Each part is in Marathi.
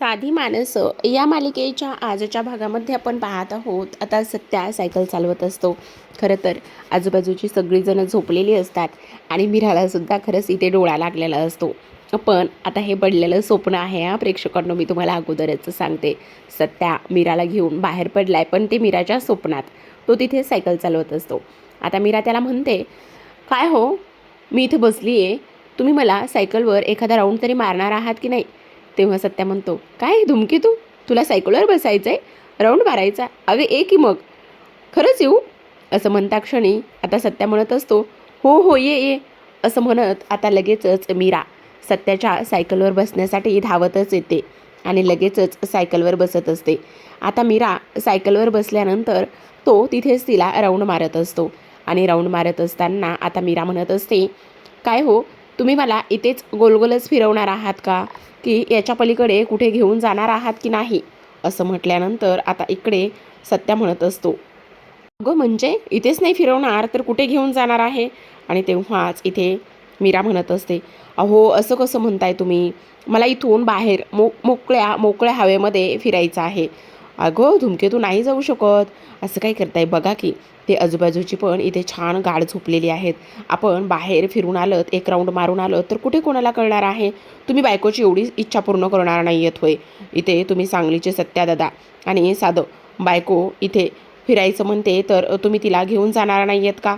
साधी माणसं या मालिकेच्या आजच्या भागामध्ये आपण पाहत आहोत. आता सत्या सायकल चालवत असतो. खरं तर आजूबाजूची सगळीजणं झोपलेली असतात आणि मिरालासुद्धा खरंच इथे डोळा लागलेला असतो. पण आता हे पडलेलं स्वप्न आहे हा प्रेक्षकांना मी तुम्हाला अगोदरच सांगते. सत्या मीराला घेऊन बाहेर पडलाय पण ते मीराच्या स्वप्नात. तो तिथे सायकल चालवत असतो. आता मीरा त्याला म्हणते काय हो? मी इथे बसली आहे तुम्ही मला सायकलवर एखादा राऊंड तरी मारणार आहात की नाही? तेव्हा सत्या म्हणतो काय धुमकी तू? तुला सायकलवर बसायचं आहे राऊंड मारायचा? अगं ए की मग. खरंच येऊ? असं म्हणता क्षणी आता सत्या म्हणत असतो हो हो ये ये. असं म्हणत आता लगेचच मीरा सत्याच्या सायकलवर बसण्यासाठी धावतच येते आणि लगेचच सायकलवर बसत असते. आता मीरा सायकलवर बसल्यानंतर तो तिथेच तिला राऊंड मारत असतो आणि राऊंड मारत असताना आता मीरा म्हणत असते काय हो? तुम्ही मला इथेच गोलगोलच फिरवणार आहात का? की याच्या पलीकडे कुठे घेऊन जाणार आहात की नाही? असं म्हटल्यानंतर आता इकडे सत्या म्हणत असतो. अगं म्हणजे इथेच नाही फिरवणार तर कुठे घेऊन जाणार आहे? आणि तेव्हाच इथे मीरा म्हणत असते अहो असं कसं म्हणताय तुम्ही? मला इथून बाहेर मो मोकळ्या मोकळ्या हवेमध्ये फिरायचं आहे. अगं धुमकेतू नाही जाऊ शकत. असं काय करताय? बघा की. ते आजूबाजूची पण इथे छान गाढ झोपलेली आहेत. आपण बाहेर फिरून आलं एक राऊंड मारून आलं तर कुठे कोणाला कळणार आहे? तुम्ही बायकोची एवढी इच्छा पूर्ण करणार नाही आहेत होय. इथे तुम्ही सांगलीचे सत्या दादा आणि साधं बायको इथे फिरायचं म्हणते तर तुम्ही तिला घेऊन जाणार नाही आहेत का?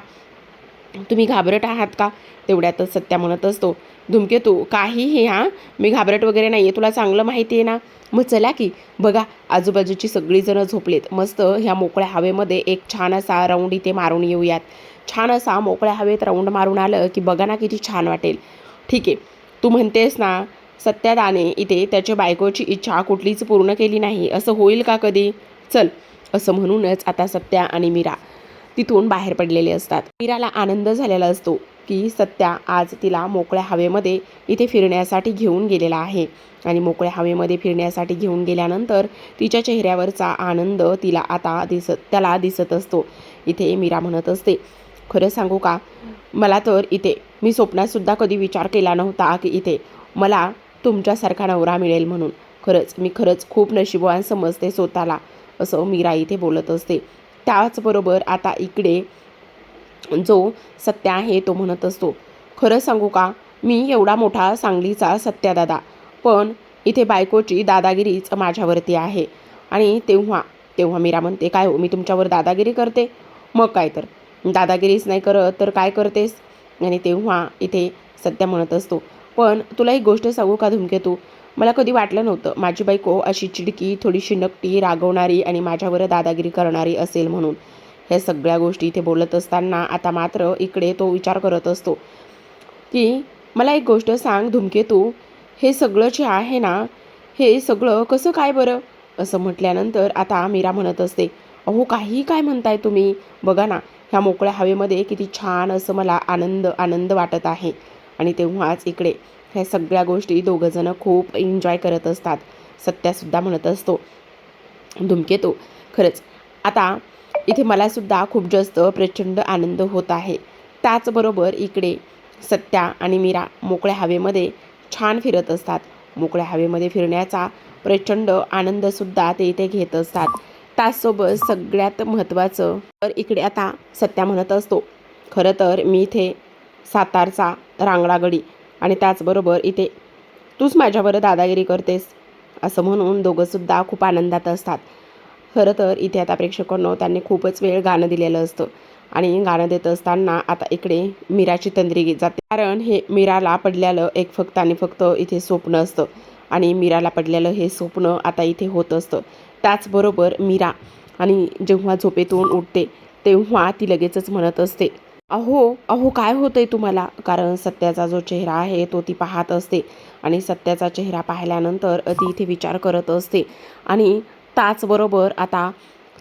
तुम्ही घाबरट आहात का? तेवढ्यातच सत्या म्हणत असतो. धूमकेतू काहीही हां? मी घाबरट वगैरे नाही आहे तुला चांगलं माहिती आहे ना? मग चला की. बघा आजूबाजूची सगळीजणं झोपलेत. मस्त ह्या मोकळ्या हवेमध्ये एक छान असा राऊंड इथे मारून येऊयात. छान असा मोकळ्या हवेत राऊंड मारून आलं की बघा ना किती छान वाटेल. ठीक आहे. तू म्हणतेस ना सत्यादाने इथे त्याच्या बायकोची इच्छा कुठलीच पूर्ण केली नाही. असं होईल का कधी? चल. असं म्हणूनच आता सत्या आणि मीरा तिथून बाहेर पडलेले असतात. मीराला आनंद झालेला असतो की सत्या आज तिला मोकळ्या हवेमध्ये इथे फिरण्यासाठी घेऊन गेलेला आहे. आणि मोकळ्या हवेमध्ये फिरण्यासाठी घेऊन गेल्यानंतर तिच्या चेहऱ्यावरचा आनंद तिला आता दिसत त्याला दिसत असतो. इथे मीरा म्हणत असते खरं सांगू का? मला तर इथे मी स्वप्नातसुद्धा कधी विचार केला नव्हता की इथे मला तुमच्यासारखा नवरा मिळेल म्हणून. खरंच मी खरंच खूप नशिबवान समजते स्वतःला असं मीरा इथे बोलत असते. त्याचबरोबर आता इकडे जो सत्य आहे तो म्हणत असतो. खरं सांगू का? मी एवढा मोठा सांगलीचा सत्यादादा पण इथे बायकोची दादागिरीच माझ्यावरती आहे. आणि तेव्हा तेव्हा मीरा म्हणते काय हो मी तुमच्यावर दादागिरी करते? मग काय तर. दादागिरीच नाही करत तर काय करतेस? आणि तेव्हा इथे सत्य म्हणत असतो पण तुला एक गोष्ट सांगू का धुमकेतू? मला कधी वाटलं नव्हतं. माझी बायको अशी चिडकी थोडीशी नकटी रागवणारी आणि माझ्यावर दादागिरी करणारी असेल म्हणून. ह्या सगळ्या गोष्टी इथे बोलत असताना आता मात्र इकडे तो विचार करत असतो. की मला एक गोष्ट सांग धुमकेतू हे सगळं जे आहे ना हे सगळं कसं काय बरं? असं म्हटल्यानंतर आता मीरा म्हणत असते अहो काही काय म्हणताय तुम्ही? बघा ना ह्या मोकळ्या हवेमध्ये किती छान असं मला आनंद आनंद वाटत आहे. आणि तेव्हाच इकडे ह्या सगळ्या गोष्टी दोघंजणं खूप एन्जॉय करत असतात. सत्यासुद्धा म्हणत असतो. धुमकेतो खरंच. आता इथे मलासुद्धा खूप जास्त प्रचंड आनंद होत आहे. त्याचबरोबर इकडे सत्या आणि मीरा मोकळ्या हवेमध्ये छान फिरत असतात. मोकळ्या हवेमध्ये फिरण्याचा प्रचंड आनंदसुद्धा ते इथे घेत असतात. त्याचसोबत सगळ्यात महत्त्वाचं तर इकडे आता सत्या म्हणत असतो. खरं तर मी इथे सातारचा रांगडागडी आणि त्याचबरोबर इथे तूच माझ्यावर दादागिरी करतेस असं म्हणून दोघंसुद्धा खूप आनंदात असतात. खरं तर इथे आता प्रेक्षकांनो त्यांनी खूपच वेळ गाणं दिलेलं असतं. आणि गाणं देत असताना आता इकडे मीराची तंद्री घेत जाते. कारण हे मीराला पडलेलं एक फक्त आणि फक्त इथे स्वप्न असतं. आणि मीराला पडलेलं हे स्वप्न आता इथे होत असतं. त्याचबरोबर मीरा आणि जेव्हा झोपेतून उठते तेव्हा ती लगेचच म्हणत असते अहो अहो काय होतंय तुम्हाला? कारण सत्याचा जो चेहरा आहे तो ती पाहत असते. आणि सत्याचा चेहरा पाहिल्यानंतर ती इथे विचार करत असते. आणि त्याचबरोबर आता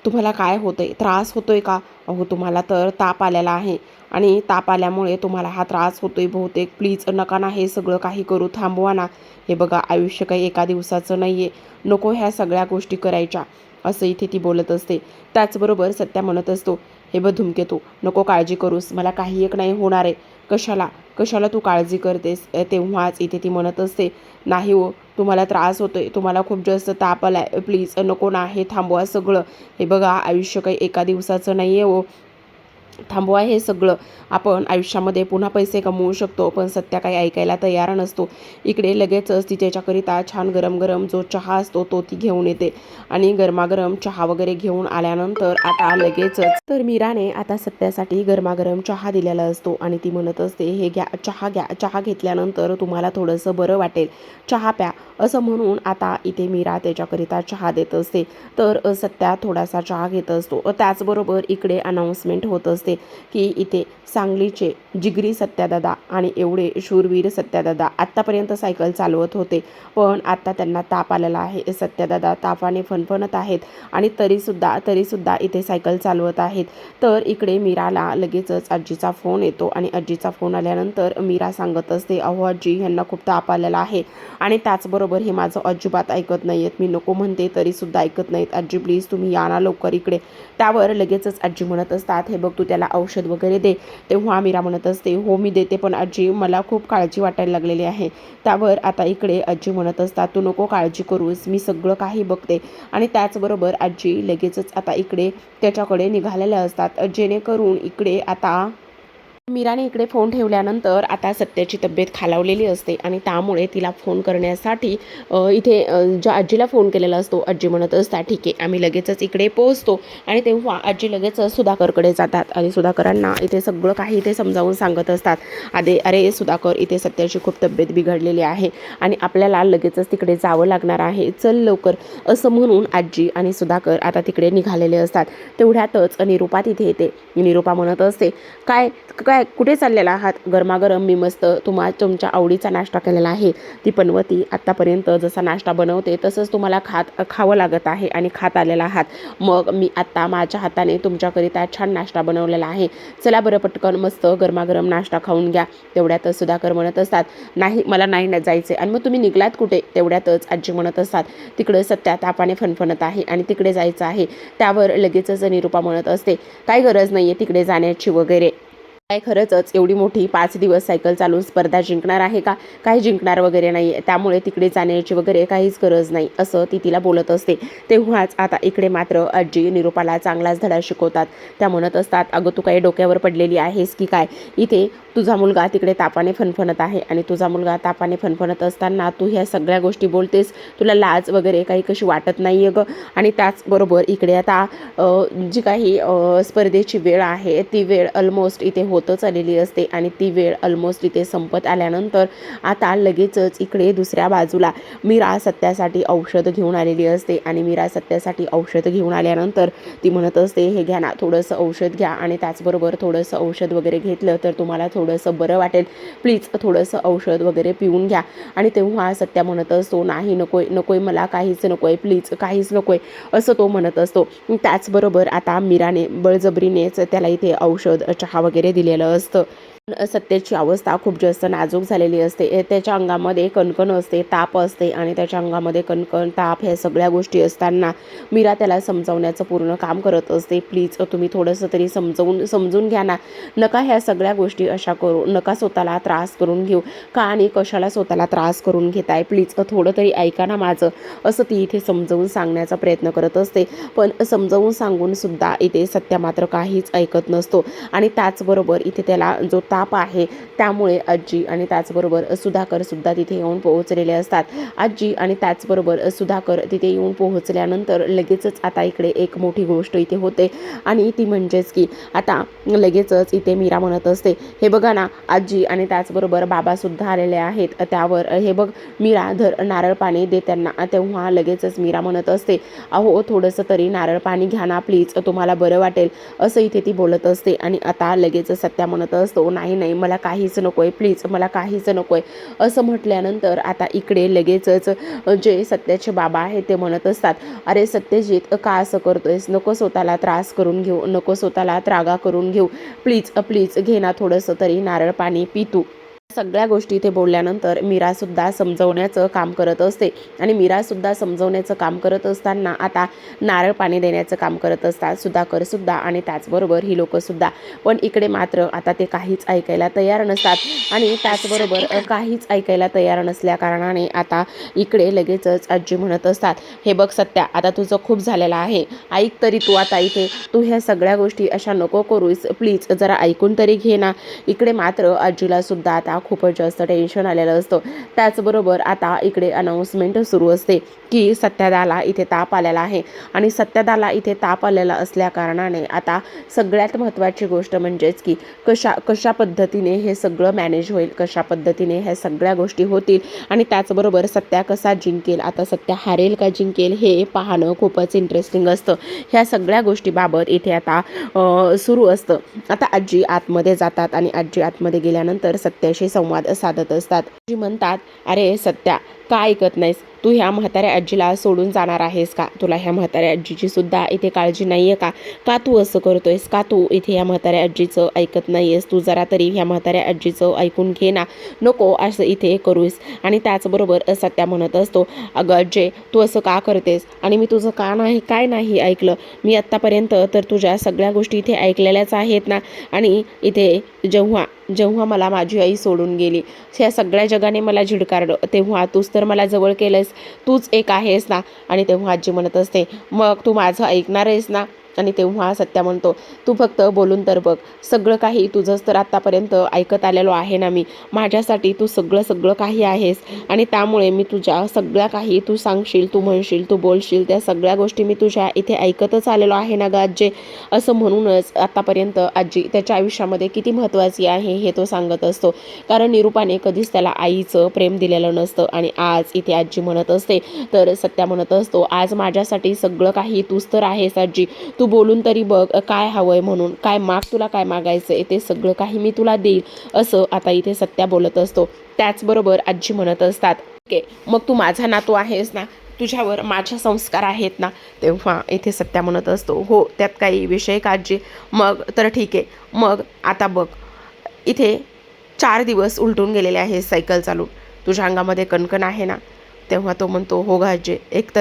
तुम्हाला काय होतंय? त्रास होतोय का? अहो तुम्हाला तर ताप आलेला आहे. आणि ताप आल्यामुळे तुम्हाला हा त्रास होतोय बहुतेक. प्लीज नका ना हे सगळं काही करू थांबवा ना. हे बघा आयुष्य काही एका दिवसाचं नाही आहे नको ह्या सगळ्या गोष्टी करायच्या असं इथे ती बोलत असते. त्याचबरोबर सत्या म्हणत असतो हे बघ धुमकेतू नको काळजी करूस मला काही एक नाही होणार आहे. कशाला? कशाला तू काळजी करतेस? तेव्हाच इथे ती म्हणत असते. नाही हो तुम्हाला त्रास होतोय तुम्हाला खूप जास्त ताप आलाय. प्लीज नको ना हे थांबवा सगळं. हे बघा आयुष्य काही एका दिवसाचं नाही आहे हो. थांबवा हे सगळं. आपण आयुष्यामध्ये पुन्हा पैसे कमवू शकतो पण सत्या काही ऐकायला तयार नसतो. इकडे लगेचच ती त्याच्याकरिता छान गरम गरम जो चहा असतो तो ती घेऊन येते. आणि गरमागरम चहा वगैरे घेऊन आल्यानंतर आता लगेचच तर मीराने आता सत्यासाठी गरमागरम चहा दिलेला असतो आणि ती म्हणत असते हे घ्या चहा घ्या. चहा घेतल्यानंतर तुम्हाला थोडंसं बरं वाटेल. चहा प्या. असं म्हणून आता इथे मीरा त्याच्याकरिता चहा देत असते. तर सत्या थोडासा चहा घेत असतो. त्याचबरोबर इकडे अनाऊन्समेंट होत असते. की इथे सांगलीचे जिगरी सत्यादादा आणि एवढे शूरवीर सत्यादादा आत्तापर्यंत सायकल चालवत होते. पण आत्ता त्यांना ताप आलेला आहे. सत्यादादा तापाने फणफणत आहेत आणि तरीसुद्धा तरीसुद्धा इथे सायकल चालवत आहेत. तर इकडे मीराला लगेचच आजीचा फोन येतो आणि आजीचा फोन आल्यानंतर मीरा सांगत असते अहो आजी ह्यांना खूप ताप आलेला आहे आणि त्याचबरोबर हे माझं अजिबात ऐकत नाही आहेत मी नको म्हणते तरीसुद्धा ऐकत नाहीत. आजी प्लीज तुम्ही या ना लवकर इकडे. त्यावर लगेचच आजी म्हणत असतात हे बघ तू त्याला औषध वगैरे दे तेव्हा मीरा म्हणत असते हो मी देते पण आजी मला खूप काळजी वाटायला लागलेली आहे. त्यावर आता इकडे आजी म्हणत असतात तू नको काळजी करूस मी सगळं काही बघते. आणि त्याचबरोबर आजी लगेचच आता इकडे त्याच्याकडे निघालेल्या असतात. जेणेकरून इकडे आता मीराने इकडे फोन ठेवल्यानंतर आता सत्याची तब्येत खालावलेली असते आणि त्यामुळे तिला फोन करण्यासाठी इथे ज्या आजीला फोन केलेला असतो आजी म्हणत असता ठीक आहे आम्ही लगेचच इकडे पोहोचतो. आणि तेव्हा आजी लगेचच सुधाकरकडे जातात आणि सुधाकरांना इथे सगळं काही इथे समजावून सांगत असतात. अरे अरे सुधाकर इथे सत्याची खूप तब्येत बिघडलेली आहे आणि आपल्याला लगेचच तिकडे जावं लागणार आहे. चल लवकर. असं म्हणून आजी आणि सुधाकर आता तिकडे निघालेले असतात. तेवढ्यातच निरूपा तिथे येते. निरूपा म्हणत असते काय काय कुठे चाललेला आहात? गरमागरम मी मस्त. तुम्हा तुमच्या आवडीचा नाश्ता केलेला आहे. ती पनवती आत्तापर्यंत जसा नाश्ता बनवते तसंच तुम्हाला खात खावं लागत आहे आणि खात आलेला आहात. मग मी आत्ता माझ्या हाताने तुमच्याकरिता छान नाश्ता बनवलेला आहे. चला बरं पटकन मस्त गरमागरम नाश्ता खाऊन घ्या. तेवढ्यातच सुधाकर म्हणत असतात नाही मला नाही ना जायचे आणि मग तुम्ही निघलात कुठे? तेवढ्यातच आजी म्हणत असतात तिकडे सत्या तापाने फणफणत आहे आणि तिकडे जायचं आहे. त्यावर लगेचच निरूपा म्हणत असते काय गरज नाही आहे तिकडे जाण्याची वगैरे. काय खरंचच? एवढी मोठी पाच दिवस सायकल चालवून स्पर्धा जिंकणार आहे का? काही जिंकणार वगैरे नाही. त्यामुळे तिकडे जाण्याची वगैरे काहीच गरज नाही असं ती तिला बोलत असते. तेव्हाच आता इकडे मात्र आजी निरूपाला चांगलाच धडा शिकवतात. त्या म्हणत असतात अगं तू काही डोक्यावर पडलेली आहेस की काय? इथे तुझा मुलगा तिकडे तापाने फनफणत आहे आणि तुझा मुलगा तापाने फनफणत असताना तू ह्या सगळ्या गोष्टी बोलतेस. तुला लाज वगैरे काही कशी वाटत नाही आहे गं? आणि त्याचबरोबर इकडे आता जी काही स्पर्धेची वेळ आहे ती वेळ ऑलमोस्ट इथे होत होतच आलेली असते आणि ती वेळ ऑलमोस्ट इथे संपत आल्यानंतर आता लगेचच इकडे दुसऱ्या बाजूला मीरा सत्यासाठी औषध घेऊन आलेली असते आणि मीरा सत्यासाठी औषध घेऊन आल्यानंतर ती म्हणत असते हे घ्या ना थोडंसं औषध घ्या. आणि त्याचबरोबर थोडंसं औषध वगैरे घेतलं तर तुम्हाला थोडंसं बरं वाटेल. प्लीज थोडंसं औषध वगैरे पिऊन घ्या. आणि तेव्हा सत्या म्हणत असतो नाही नकोय नकोय मला काहीच नकोय प्लीज काहीच नकोय. असं तो म्हणत असतो. त्याचबरोबर आता मीराने बळजबरीनेच त्याला इथे औषध चहा वगैरे दिलेलं असतं पण सत्याची अवस्था खूप जास्त नाजूक झालेली असते. ए, त्याच्या अंगामध्ये कणकण असते ताप असते आणि त्याच्या अंगामध्ये कणकण ताप ह्या सगळ्या गोष्टी असताना मीरा त्याला समजावण्याचं पूर्ण काम करत असते. प्लीज तुम्ही थोडंसं तरी समजवून समजून घ्या ना. नका ह्या सगळ्या गोष्टी अशा करू नका स्वतःला त्रास करून घेऊ. का आणि कशाला स्वतःला त्रास करून घेताय? प्लीज थोडं तरी ऐका ना माझं. असं ती इथे समजवून सांगण्याचा प्रयत्न करत असते. पण समजावून सांगून सुद्धा इथे सत्या मात्र काहीच ऐकत नसतो. आणि त्याचबरोबर इथे त्याला जो ताप आहे. त्यामुळे आजी आणि त्याचबरोबर सुधाकर सुद्धा तिथे येऊन पोहोचलेले असतात. आजी आणि त्याचबरोबर सुधाकर तिथे येऊन पोहोचल्यानंतर लगेचच आता इकडे एक मोठी गोष्ट इथे होते. आणि ती म्हणजेच की आता लगेचच इथे मीरा म्हणत असते हे बघा ना आजी आणि त्याचबरोबर बाबासुद्धा आलेले आहेत. त्यावर हे बघ मीरा धर नारळ पाणी दे त्यांना. तेव्हा लगेचच मीरा म्हणत असते अहो थोडंसं तरी नारळ पाणी घ्या ना प्लीज. तुम्हाला बरं वाटेल. असं इथे ती बोलत असते आणि आता लगेचच सत्या म्हणत असतो नाही नाही मला काहीच नको आहे प्लीज मला काहीच नको आहे असं म्हटल्यानंतर आता इकडे लगेचच जे सत्याचे बाबा आहेत ते म्हणत असतात अरे सत्यजित का असं करतोयस? नको स्वतःला त्रास करून घेऊ नको स्वतःला त्रागा करून घेऊ. प्लीज प्लीज घे ना थोडंसं तरी नारळ पाणी पी तू सगळ्या गोष्टी इथे बोलल्यानंतर मीरासुद्धा समजवण्याचं काम करत असते. आणि मीरासुद्धा समजवण्याचं काम करत असताना आता नारळ पाणी देण्याचं काम करत असतात सुधाकरसुद्धा आणि त्याचबरोबर ही लोकंसुद्धा पण इकडे मात्र आता ते काहीच ऐकायला तयार नसतात. आणि त्याचबरोबर काहीच ऐकायला तयार नसल्या कारणाने आता इकडे लगेचच आजी म्हणत असतात हे बघ सत्या आता तुझं खूप झालेलं आहे. ऐक तरी तू आता इथे. तू ह्या सगळ्या गोष्टी अशा नको करूस. प्लीज जरा ऐकून तरी घे ना. इकडे मात्र आजीला सुद्धा आता खूपच जास्त टेन्शन आलेलं असतं. त्याचबरोबर आता इकडे अनाऊन्समेंट सुरू असते की सत्यादाला इथे ताप आलेला आहे. आणि सत्यादाला इथे ताप आलेला असल्या कारणाने आता सगळ्यात महत्त्वाची गोष्ट म्हणजेच की कशा कशा पद्धतीने हे सगळं मॅनेज होईल कशा पद्धतीने ह्या सगळ्या गोष्टी होतील. आणि त्याचबरोबर सत्या कसा जिंकेल आता सत्या हारेल का जिंकेल हे पाहणं खूपच इंटरेस्टिंग असतं. ह्या सगळ्या गोष्टीबाबत इथे आता सुरू असतं. आता आजी आतमध्ये जातात आणि आजी आतमध्ये गेल्यानंतर सत्याशी संवाद साधत असतात. जी म्हणतात अरे सत्या का ऐकत नाहीस? तू ह्या म्हाताऱ्या आजीला सोडून जाणार आहेस का? तुला ह्या म्हाताऱ्या आजीची सुद्धा इथे काळजी नाही आहे का? का तू असं करतोयस? का तू इथे या म्हाताऱ्या आजीचं ऐकत नाही आहेस तू जरा तरी ह्या म्हाताऱ्या आजीचं ऐकून घे ना. नको असं इथे करूस आणि त्याचबरोबर सत्या म्हणत असतो अगं अज्जे तू असं का करतेस? आणि मी तुझं का नाही काय नाही ऐकलं? मी आत्तापर्यंत तर तुझ्या सगळ्या गोष्टी इथे ऐकलेल्याच आहेत ना. आणि इथे जेव्हा जेव्हा मला माझी आई सोडून गेली ह्या सगळ्या जगाने मला झिडकारलं तेव्हा तूच तर मला जवळ केलंस तूच एक आहेस ना. आणि तेव्हा आजी म्हणत असते मग तू माझं ऐकणार आहेस ना? आणि तेव्हा सत्या म्हणतो तू फक्त बोलून तर बघ सगळं काही तुझंच तर आत्तापर्यंत ऐकत आलेलो आहे ना मी. माझ्यासाठी तू सगळं सगळं काही आहेस आणि त्यामुळे मी तुझ्या सगळ्या काही तू सांगशील तू म्हणशील तू बोलशील त्या सगळ्या गोष्टी मी तुझ्या इथे ऐकतच आलेलो आहे ना ग आजे असं म्हणूनच आत्तापर्यंत आजी त्याच्या आयुष्यामध्ये किती महत्त्वाची आहे हे तो सांगत असतो. कारण निरूपाने कधीच त्याला आईचं प्रेम दिलेलं नसतं आणि आज इथे आजी म्हणत असते. तर सत्या म्हणत असतो आज माझ्यासाठी सगळं काही तूच तर आहेस आजी तू बोलून तरी बघ काय हवंय म्हणून काय माग तुला काय मागायचं आहे ते सगळं काही मी तुला देईल असं आता इथे सत्या बोलत असतो. त्याचबरोबर आजी म्हणत असतात ओके मग तू माझा नातू आहेस ना? तुझ्यावर माझे संस्कार आहेत ना? तेव्हा इथे सत्या म्हणत असतो हो त्यात काही विषय का आजी? मग तर ठीक आहे मग आता बघ इथे चार दिवस उलटून गेलेले आहे सायकल चालून. तुझ्या अंगामध्ये कणकण आहे ना? तेव्हा तो म्हणतो हो ग आजी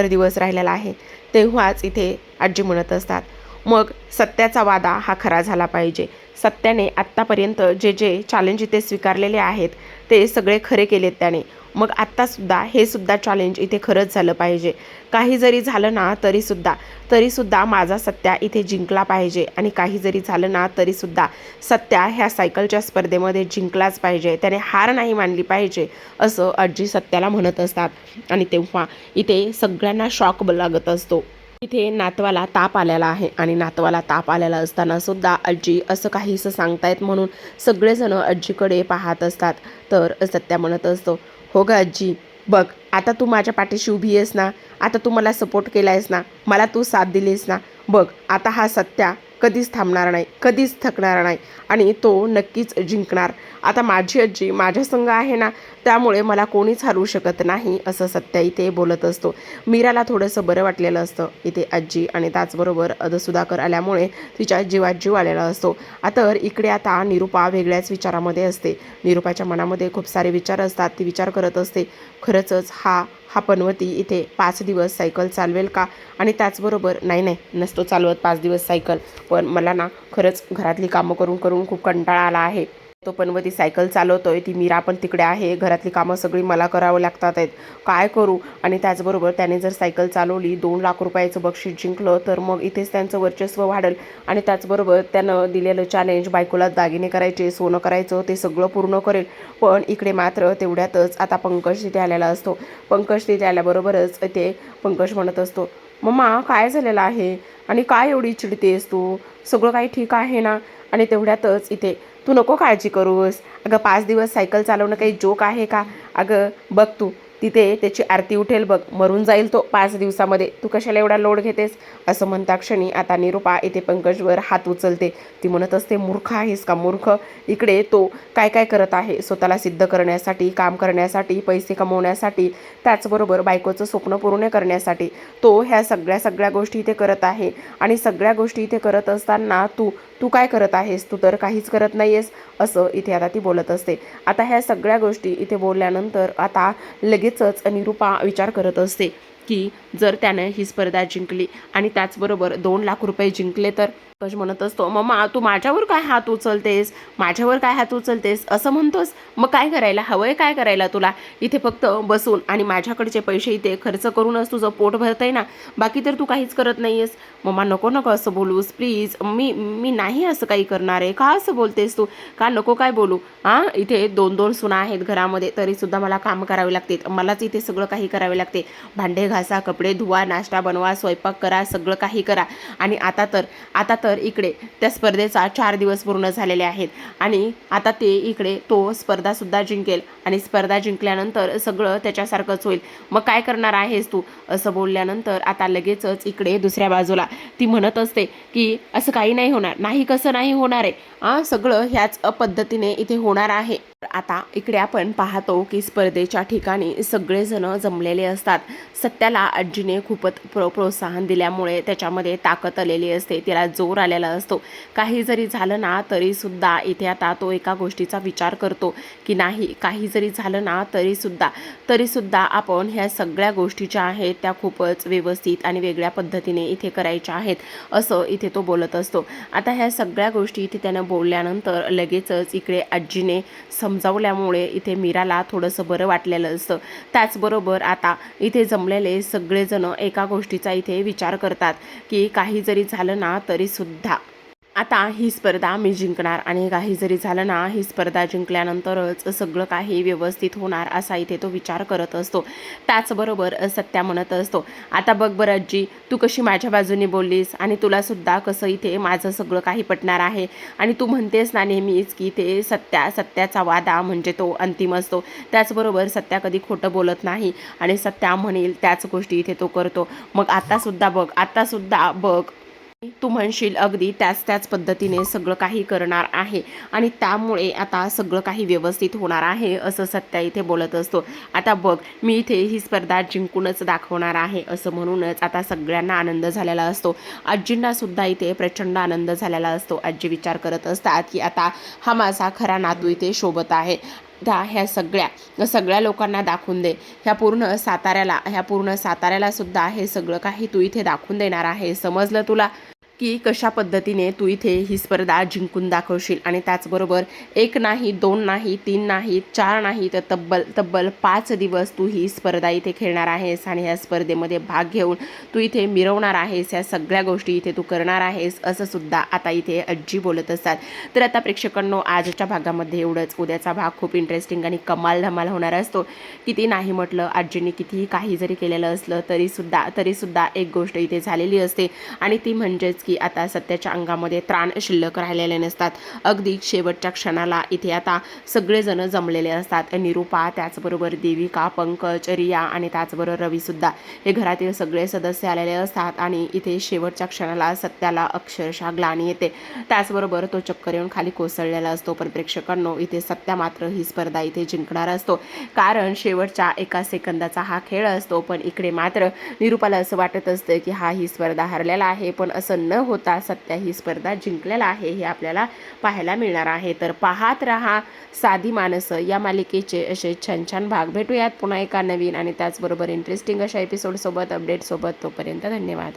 दिवस राहिलेला आहे. तेव्हाच इथे आजी म्हणत असतात. मग सत्याचा वादा हा खरा झाला पाहिजे. सत्याने आत्तापर्यंत जे जे चॅलेंज इथे स्वीकारलेले आहेत ते सगळे खरे केलेत त्याने. मग आत्तासुद्धा हे सुद्धा चॅलेंज इथे खरंच झालं पाहिजे. काही जरी झालं ना तरीसुद्धा तरीसुद्धा माझा सत्या इथे जिंकला पाहिजे. आणि काही जरी झालं ना तरीसुद्धा सत्या ह्या सायकलच्या स्पर्धेमध्ये जिंकलाच पाहिजे. त्याने हार नाही मानली पाहिजे असं आजी सत्याला म्हणत असतात. आणि तेव्हा इथे सगळ्यांना शॉक लागत असतो. इथे नातवाला ताप आलेला आहे. आणि नातवाला ताप आलेला असताना सुद्धा आजी असं काहीसं सांगतायत म्हणून सगळेजण आजीकडे पाहत असतात. तर सत्या म्हणत असतो हो ग आजी. बघ आता तू माझ्या पाठीशी उभी आहेस ना आता तू मला सपोर्ट केला आहेस ना मला तू साथ दिलीस ना. बघ आता हा सत्या कधीच थांबणार नाही कधीच थकणार नाही आणि तो नक्कीच जिंकणार. आता माझी आजी माझ्या संघ आहे ना त्यामुळे मला कोणीच हरवू शकत नाही असं सत्या इथे बोलत असतो. मीराला थोडंसं बरं वाटलेलं असतं. इथे आजी आणि त्याचबरोबर अदसुधाकर आल्यामुळे तिच्या जीवात जीव आलेला असतो. आता तर इकडे आता निरुपा वेगळ्याच विचारामध्ये असते. निरुपाच्या मनामध्ये खूप सारे विचार असतात. ती विचार करत असते खरंचच हा हा पनवती इथे पाच दिवस सायकल चालवेल का? आणि त्याचबरोबर नाही नाही नसतो चालवत पाच दिवस सायकल पण मला ना खरंच घरातली कामं करून करून खूप कंटाळा आला आहे. तो पनवती सायकल चालवतोय ती मीरा पण तिकडे आहे. घरातली कामं सगळी मला करावं लागतात आहेत. काय करू? आणि त्याचबरोबर त्याने जर सायकल चालवली दोन लाख रुपयाचं बक्षीस जिंकलं तर मग इथेच त्यांचं वर्चस्व वाढेल. आणि त्याचबरोबर त्यानं दिलेलं चॅलेंज बायकोला दागिने करायचे सोनं करायचं ते सगळं पूर्ण करेल. पण इकडे मात्र तेवढ्यातच आता पंकज तिथे आलेला असतो. पंकज तिथे आल्याबरोबरच ते पंकज म्हणत असतो मम्मा काय झालेलं आहे? आणि काय एवढी चिडतेस तू? सगळं काही ठीक आहे ना? आणि तेवढ्यातच इथे तू नको काळजी करूस. अगं पाच दिवस सायकल चालवणं काही जोक आहे का? अगं बघ तू. तिथे त्याची आरती उठेल बघ. मरून जाईल तो पाच दिवसामध्ये. तू कशाला एवढा लोड घेतेस? असं म्हणता क्षणी आता निरुपा इथे पंकजवर हात उचलते. ती म्हणत असते मूर्ख आहेस का मूर्ख? इकडे तो काय काय करत आहे? स्वतःला सिद्ध करण्यासाठी काम करण्यासाठी पैसे कमवण्यासाठी त्याचबरोबर बायकोचं स्वप्न पूर्ण करण्यासाठी. तो ह्या सगळ्या सगळ्या गोष्टी इथे करत आहे. आणि सगळ्या गोष्टी इथे करत असताना तू तू काय करत आहेस? तू तर काहीच करत नाही आहेस असं इथे आता ती बोलत असते. आता ह्या सगळ्या गोष्टी इथे बोलल्यानंतर आता लगेचच निरूपा विचार करत असते की जर त्यानं ही स्पर्धा जिंकली आणि त्याचबरोबर दोन लाख रुपये जिंकले तर पंकज म्हणत असतो मम्मा तू माझ्यावर काय हात उचलतेस? माझ्यावर काय हात उचलतेस? असं म्हणतोस. मग काय करायला? हवं आहे काय करायला तुला? इथे फक्त बसून आणि माझ्याकडचे पैसे इथे खर्च करूनच तुझं पोट भरतंय ना? बाकी तर तू काहीच करत नाही आहेस मम्मा नको नको असं बोलूस. प्लीज मी मी नाही असं काही करणार आहे. का असं बोलतेस तू? का नको काय बोलू? हां इथे दोन दोन सुना आहेत घरामध्ये तरीसुद्धा मला काम करावे लागते. मलाच इथे सगळं काही करावे लागते. भांडे घासा कपडे धुवा नाश्ता बनवा स्वयंपाक करा सगळं काही करा. आणि आता तर आता तर तर इकडे त्या स्पर्धेचा चार दिवस पूर्ण झालेले आहेत. आणि आता ते इकडे तो स्पर्धासुद्धा जिंकेल आणि स्पर्धा जिंकल्यानंतर सगळं त्याच्यासारखंच होईल. मग काय करणार आहेस तू? असं बोलल्यानंतर आता लगेचच इकडे दुसऱ्या बाजूला. ती म्हणत असते की असं काही नाही होणार. नाही कसं नाही होणार आहे? सगळं ह्याच पद्धतीने इथे होणार आहे. आता इकडे आपण पाहतो की स्पर्धेच्या ठिकाणी सगळेजण जमलेले असतात. सत्याला आजीने खूपच प्रो प्रोत्साहन दिल्यामुळे त्याच्यामध्ये ताकद आलेली असते. तिला जोर आलेला असतो. काही जरी झालं ना तरीसुद्धा इथे आता तो एका गोष्टीचा विचार करतो की नाही काही जरी झालं ना तरीसुद्धा तरीसुद्धा आपण ह्या सगळ्या गोष्टी ज्या आहेत त्या खूपच व्यवस्थित आणि वेगळ्या पद्धतीने इथे करायच्या आहेत असं इथे तो बोलत असतो. आता ह्या सगळ्या गोष्टी इथे त्यानं बोलल्यानंतर लगेचच इकडे आजीने समजावल्यामुळे इथे मीराला थोडंसं बरं वाटलेलं असतं. त्याचबरोबर आता इथे जमलेले सगळेजण एका गोष्टीचा इथे विचार करतात की काही जरी झालं ना तरीसुद्धा आता ही स्पर्धा मी जिंकणार आणि काही जरी झालं ना ही स्पर्धा जिंकल्यानंतरच सगळं काही व्यवस्थित होणार असा इथे तो विचार करत असतो. त्याचबरोबर सत्या म्हणत असतो आता बघ बरं आजी तू कशी माझ्या बाजूने बोललीस आणि तुलासुद्धा कसं इथे माझं सगळं काही पटणार आहे? आणि तू म्हणतेस ना नेहमीच की ते सत्या सत्याचा वादा म्हणजे तो अंतिम असतो. त्याचबरोबर सत्या कधी खोटं बोलत नाही आणि सत्या म्हणेल त्याच गोष्टी इथे तो करतो. मग आत्तासुद्धा बघ आत्तासुद्धा बघ तू म्हणशील अगदी त्याच त्याच पद्धतीने सगळं काही करणार आहे आणि त्यामुळे आता सगळं काही व्यवस्थित होणार आहे असं सत्या इथे बोलत असतो. आता बघ मी इथे ही स्पर्धा जिंकूनच दाखवणार आहे असं म्हणूनच आता सगळ्यांना आनंद झालेला असतो. आजींना सुद्धा इथे प्रचंड आनंद झालेला असतो. आजी विचार करत असतात की आता हा माझा खरा नातू इथे शोभत आहे. त्या ह्या सगळ्या. सगळ्या लोकांना दाखवून दे. ह्या पूर्ण साताऱ्याला ह्या पूर्ण साताऱ्याला सुद्धा हे सगळं काही तू इथे दाखवून देणार आहे. समजलं तुला? की कशा पद्धतीने तू इथे ही स्पर्धा जिंकून दाखवशील? आणि त्याचबरोबर एक नाही दोन नाही तीन नाही चार नाही तर तब्बल तब्बल पाच दिवस तू ही स्पर्धा इथे खेळणार आहेस आणि ह्या स्पर्धेमध्ये भाग घेऊन तू इथे मिरवणार आहेस ह्या सगळ्या गोष्टी इथे तू करणार आहेस असं सुद्धा आता इथे आजी बोलत असतात. तर आता प्रेक्षकांनो आजच्या भागामध्ये एवढंच. उद्याचा भाग खूप इंटरेस्टिंग आणि कमाल धमाल होणार असतो. किती नाही म्हटलं आजीने कितीही काही जरी केलेलं असलं तरीसुद्धा तरीसुद्धा एक गोष्ट इथे झालेली असते. आणि ती म्हणजेच की आता सत्याच्या अंगामध्ये त्राण शिल्लक राहिलेले नसतात. अगदी शेवटच्या क्षणाला इथे आता सगळेजण जमलेले असतात. निरूपा त्याचबरोबर देविका पंकज रिया आणि त्याचबरोबर रवीसुद्धा हे घरातील सगळे सदस्य आलेले असतात आणि इथे शेवटच्या क्षणाला सत्याला अक्षरशः ग्लानी येते. त्याचबरोबर तो चक्कर येऊन खाली कोसळलेला असतो. पण प्रेक्षकांनो इथे सत्या मात्र ही स्पर्धा इथे जिंकणार असतो. कारण शेवटच्या एका सेकंदाचा हा खेळ असतो. पण इकडे मात्र निरूपाला असं वाटत असतं की हा ही स्पर्धा हरलेला आहे. पण असं न होता सत्या ही स्पर्धा जिंकलेला आहे हे आपल्याला पाहायला मिळणार आहे. तर पाहत रहा साधी माणसं. या मालिकेचे असे छान छान भाग भेटूयात पुन्हा एका नवीन आणि त्याचबरोबर इंटरेस्टिंग अशा एपिसोडसोबत अपडेटसोबत तोपर्यंत धन्यवाद.